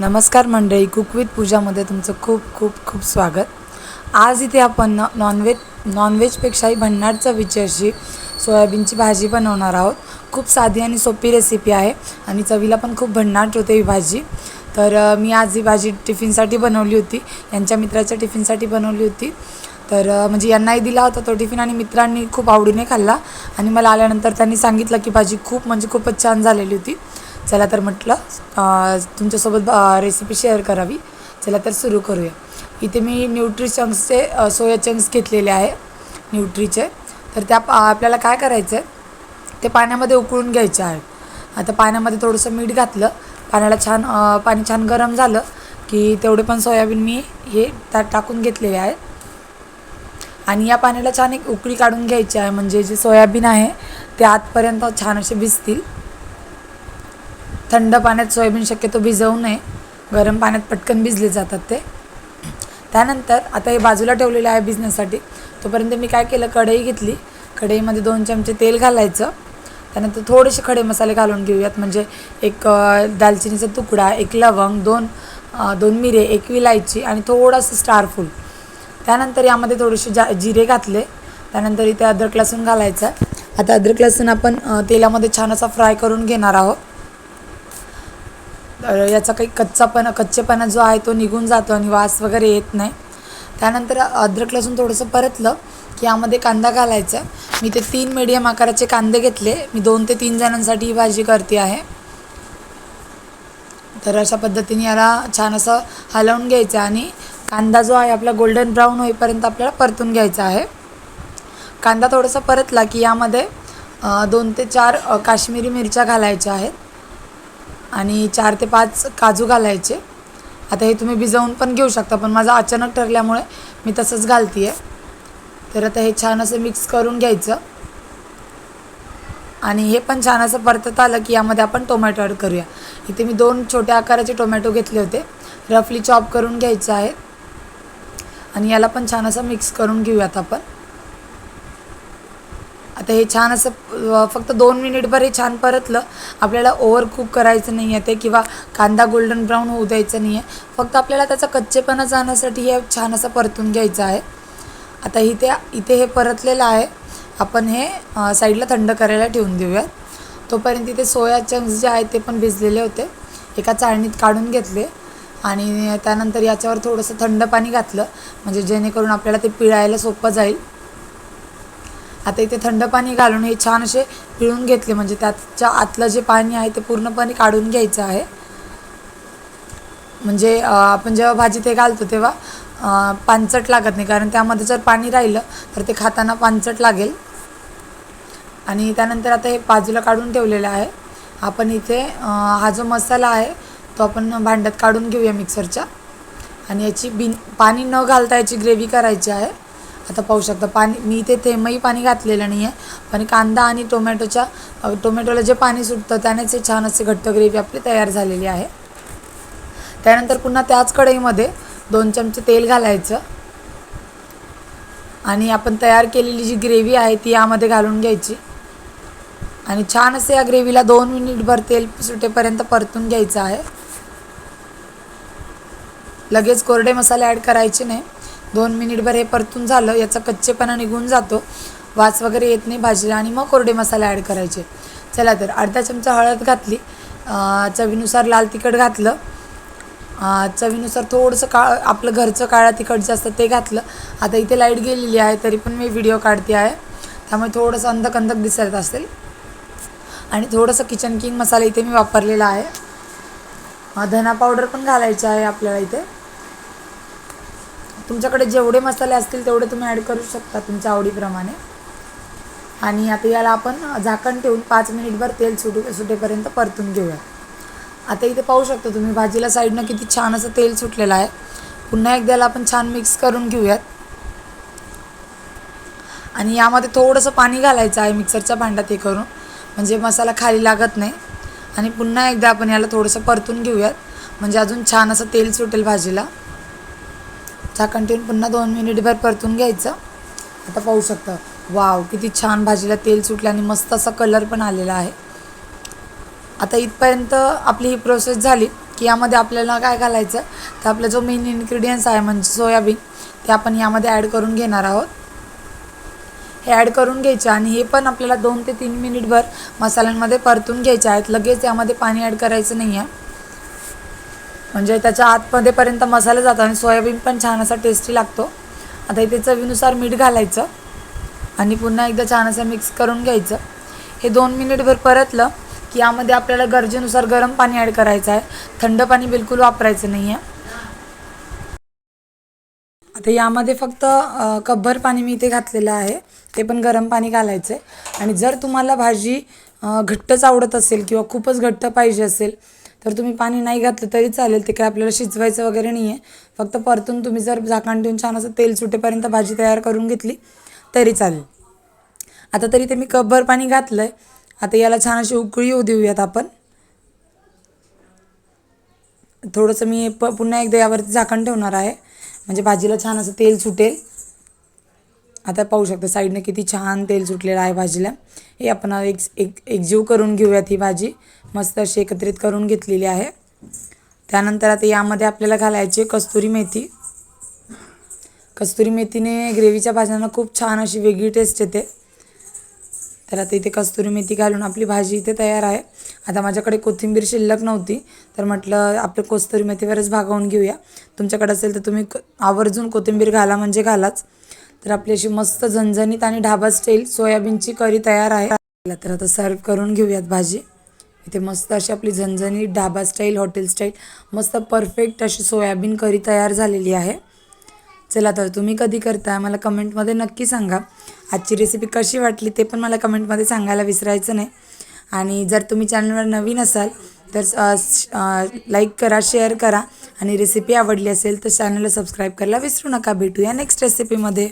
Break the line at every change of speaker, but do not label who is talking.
नमस्कार मंडळी cook with पूजामध्ये तुमचं खूप खूप खूप स्वागत. आज इथे आपण न नॉनव्हेज नॉनव्हेजपेक्षाही भन्नाट चवीची सोयाबीनची भाजी बनवणार आहोत. खूप साधी आणि सोपी रेसिपी आहे आणि चवीला पण खूप भन्नाट होते ही भाजी. तर मी आज ही भाजी टिफिनसाठी बनवली होती. यांच्या मित्राच्या टिफिनसाठी बनवली होती. तर म्हणजे यांनाही दिला होता तो टिफिन आणि मित्रांनी खूप आवडीने खाल्ला. आणि मला आल्यानंतर त्यांनी सांगितलं की भाजी खूप म्हणजे खूपच छान झालेली होती. चला तर म्हटलं तुमच्यासोबत रेसिपी शेअर करावी. चला तर सुरू करूया. इथे मी न्यूट्री चंक्सचे सोया चंक्स घेतलेले आहे न्यूट्रीचे तर त्या आपल्याला काय करायचं आहे ते पाण्यामध्ये उकळून घ्यायचे आहे आता पाण्यामध्ये थोडंसं मीठ घातलं पाण्याला छान पाणी छान गरम झालं की तेवढे पण सोयाबीन मी हे त्यात टाकून घेतलेले आहे. आणि या पाण्याला छान एक उकळी काढून घ्यायची आहे म्हणजे जे सोयाबीन आहे ते आतपर्यंत छान असे भिजतील थंड पाण्यात सोयाबीन शक्यतो भिजवू नये. गरम पाण्यात पटकन भिजले जातात ते. त्यानंतर आता हे बाजूला ठेवलेलं आहे भिजण्यासाठी. तोपर्यंत मी काय केलं कढई घेतली. कढईमध्ये दोन चमचे तेल घालायचं. त्यानंतर थोडेसे खडे मसाले घालून घेऊयात. म्हणजे एक दालचिनीचा तुकडा एक लवंग दोन दोन मिरे एक विलायची आणि थोडंसं स्टारफूल त्यानंतर यामध्ये थोडेसे जा जिरे घातले. त्यानंतर इथे अद्रक लसूण घालायचं आता अद्रक लसूण आपण तेलामध्ये छान असा फ्राय करून घेणार आहोत. याचा काही कच्चापणा कच्चेपणा जो आहे तो निघून जातो आणि वास वगैरे येत नाही. त्यानंतर अद्रक लसूण थोडंसं परतलं की यामध्ये कांदा घालायचा. मी ते तीन मीडियम आकाराचे कांदे घेतले. मी दोन ते तीन जणांसाठी ही भाजी करते आहे. तर अशा पद्धतीने याला छान असं हलवून घ्यायचं आणि कांदा जो आहे आपला गोल्डन ब्राऊन होईपर्यंत आपल्याला परतून घ्यायचा आहे. कांदा थोडासा परतला की यामध्ये दोन ते चार काश्मीरी मिरच्या घालायच्या आहेत. आणि चार ते पाच काजू घालायचे. आता हे तुम्ही भिजवून पण घेऊ शकता पण माझं अचानक ठरल्यामुळे मी तसंच घालते आहे तर आता हे छान असं मिक्स करून घ्यायचं. आणि हे पण छान असं परतत आलं की यामध्ये आपण टोमॅटो ॲड करूया. इथे मी दोन छोट्या आकाराचे टोमॅटो घेतले होते. रफली चॉप करून घ्यायचं आहे. आणि याला पण छान असं मिक्स करून घेऊयात आपण. आता हे छान असं फक्त दोन मिनिटभर हे छान परतलं. आपल्याला ओव्हर कुक करायचं नाही आहे ते किंवा कांदा गोल्डन ब्राऊन होऊ द्यायचं नाही आहे. फक्त आपल्याला त्याचा कच्चेपणा जाण्यासाठी हे छान असं परतून घ्यायचं आहे. आता इथे इथे हे परतलेलं आहे. आपण हे साईडला थंड करायला ठेवून देऊयात. तोपर्यंत इथे सोया चंक्स जे आहेत ते पण भिजलेले होते. एका चाळणीत काढून घेतले. आणि त्यानंतर याच्यावर थोडंसं थंड पाणी घातलं. म्हणजे जेणेकरून आपल्याला ते पिळायला सोपं जाईल. आता इथे थंड पाणी घालून हे छान असे पिळून घेतले. म्हणजे त्याच्या आतलं जे पाणी आहे ते पूर्णपणे काढून घ्यायचं आहे. म्हणजे आपण जेव्हा भाजी ते घालतो तेव्हा अ, पानचट लागत नाही. कारण त्यामध्ये जर पाणी राहिलं तर ते खाताना पानचट लागेल. आणि त्यानंतर आता हे बाजूला काढून ठेवलेलं आहे. आपण इथे हा जो मसाला आहे तो आपण भांड्यात काढून घेऊया मिक्सरच्या. आणि याची बिन पाणी न घालता याची ग्रेव्ही करायची आहे. आता पाहू शकता पाणी मी इथे थेंबही पाणी घातलेलं नाही आहे पण कांदा आणि टोमॅटोच्या टोमॅटोला जे पाणी सुटतं त्यानेच हे छान असे घट्ट ग्रेव्ही आपली तयार झालेली आहे. त्यानंतर पुन्हा त्याच कढईमध्ये दोन चमचे तेल घालायचं. आणि आपण तयार केलेली जी ग्रेव्ही आहे ती यामध्ये घालून घ्यायची. आणि छान असे या ग्रेव्हीला दोन मिनिटभर तेल सुटेपर्यंत परतून घ्यायचं आहे. लगेच कोरडे मसाले ॲड करायचे नाही. दोन मिनिटभर हे परतून झालं याचा कच्चेपणा निघून जातो. वास वगैरे येत नाही भाजीला आणि मग कोरडे मसाले ॲड करायचे. चला तर अर्धा चमचा हळद घातली. चवीनुसार लाल तिखट घातलं. चवीनुसार थोडंसं काळ आपलं घरचं काळा तिखट जे असतं ते घातलं. आता इथे लाइट गेलेली आहे तरी पण मी व्हिडिओ काढते आहे. त्यामुळे थोडंसं अंधक अंधक दिसत असेल. आणि थोडंसं किचन किंग मसाला इथे मी वापरलेला आहे. धना पावडर पण घालायचं आहे आपल्याला इथे. तुमच्याकडे जेवढे मसाले असतील तेवढे तुम्ही ॲड करू शकता तुमच्या आवडीप्रमाणे. आणि आता याला आपण झाकण ठेवून पाच मिनिटभर तेल सुटू सुटेपर्यंत परतून घेऊया. आता इथे पाहू शकता तुम्ही भाजीला साईडनं किती छान असं तेल सुटलेलं आहे. पुन्हा एकदा याला आपण छान मिक्स करून घेऊयात. आणि यामध्ये थोडंसं पाणी घालायचं आहे मिक्सरच्या भांड्यात हे करून. म्हणजे मसाला खाली लागत नाही. आणि पुन्हा एकदा आपण याला थोडंसं परतून घेऊयात. म्हणजे अजून छान असं तेल सुटेल भाजीला. हा कंटिन्यू पुन्हा दोन मिनिटभर परतून घ्यायचं. आता पाहू शकता. वाव किती छान भाजीला तेल सुटलं आणि मस्त असा कलर पण आलेला आहे. आता इथपर्यंत आपली ही प्रोसेस झाली की यामध्ये आपल्याला काय घालायचं? तर आपला जो मेन इन्ग्रेडियंट्स आहे म्हणजे सोयाबीन ते आपण यामध्ये ॲड करून घेणार आहोत. हे ॲड करून घ्यायचे आणि हे पण आपल्याला दोन ते तीन मिनिटभर मसाल्यांमध्ये परतून घ्यायचे आहेत लगेच यामध्ये पाणी ॲड करायचं नाही आहे म्हणजे त्याच्या आतमध्येपर्यंत मसाला जातो आणि सोयाबीन पण छान असा टेस्टी लागतो. आता इथे चवीनुसार मीठ घालायचं आणि पुन्हा एकदा छान असं मिक्स करून घ्यायचं. हे दोन मिनिटभर परतलं की यामध्ये आपल्याला गरजेनुसार गरम पाणी ॲड करायचं आहे. थंड पाणी बिलकुल वापरायचं नाही आहे आता यामध्ये फक्त कब्बर कपभर पाणी मी इथे घातलेलं आहे. ते पण गरम पाणी घालायचं आहे आणि जर तुम्हाला भाजी घट्टच आवडत असेल किंवा खूपच घट्ट पाहिजे असेल तर तुम्ही पाणी नाही घातलं तरी चालेल ते काय आपल्याला शिजवायचं वगैरे नाही आहे फक्त परतून तुम्ही जर झाकण देऊन छान असं तेल सुटेपर्यंत भाजी तयार करून घेतली तरी चालेल. आता तरी ते मी कपभर पाणी घातलं आहे आता याला छान अशी उकळी येऊ देऊयात आपण. थोडंसं मी प पुन्हा एकदा यावरती झाकण ठेवणार आहे. म्हणजे भाजीला छान असं तेल सुटेल. आता पाहू शकता साईडनं किती छान तेल सुटलेलं आहे भाजीला. हे आपण एक एक एकजीव करून घेऊयात ही भाजी. मस्त अशी एकत्रित करून घेतलेली आहे. त्यानंतर आता यामध्ये आपल्याला घालायची कस्तुरी मेथी. कस्तुरी मेथीने ग्रेव्हीच्या भाज्यांना खूप छान अशी वेगळी टेस्ट येते. तर आता इथे कस्तुरी मेथी घालून आपली भाजी इथे तयार आहे. आता माझ्याकडे कोथिंबीर शिल्लक नव्हती तर म्हटलं आपलं कस्तुरी मेथीवरच भागवून घेऊया. तुमच्याकडे असेल तर तुम्ही क- आवर्जून कोथिंबीर घाला म्हणजे घालाच. तर आपली अशी मस्त झणझणीत आणि ढाबा स्टाईल सोयाबीनची करी तयार आहे. तर आता सर्व करून घेऊयात भाजी. इथे मस्त अशी आपली झणझणीत ढाबा स्टाईल हॉटेल स्टाईल मस्त परफेक्ट अशी सोयाबीन करी तयार झालेली आहे. चला तर तुम्ही कधी करताय मला कमेंटमध्ये नक्की सांगा. आजची रेसिपी कशी वाटली ते पण मला कमेंटमध्ये सांगायला विसरायचं नाही. आणि जर तुम्ही चॅनलवर नवीन असाल तर लाईक करा शेअर करा. आणि रेसिपी आवडली असेल तर चॅनलला सबस्क्राईब करायला विसरू नका. भेटूया नेक्स्ट रेसिपीमध्ये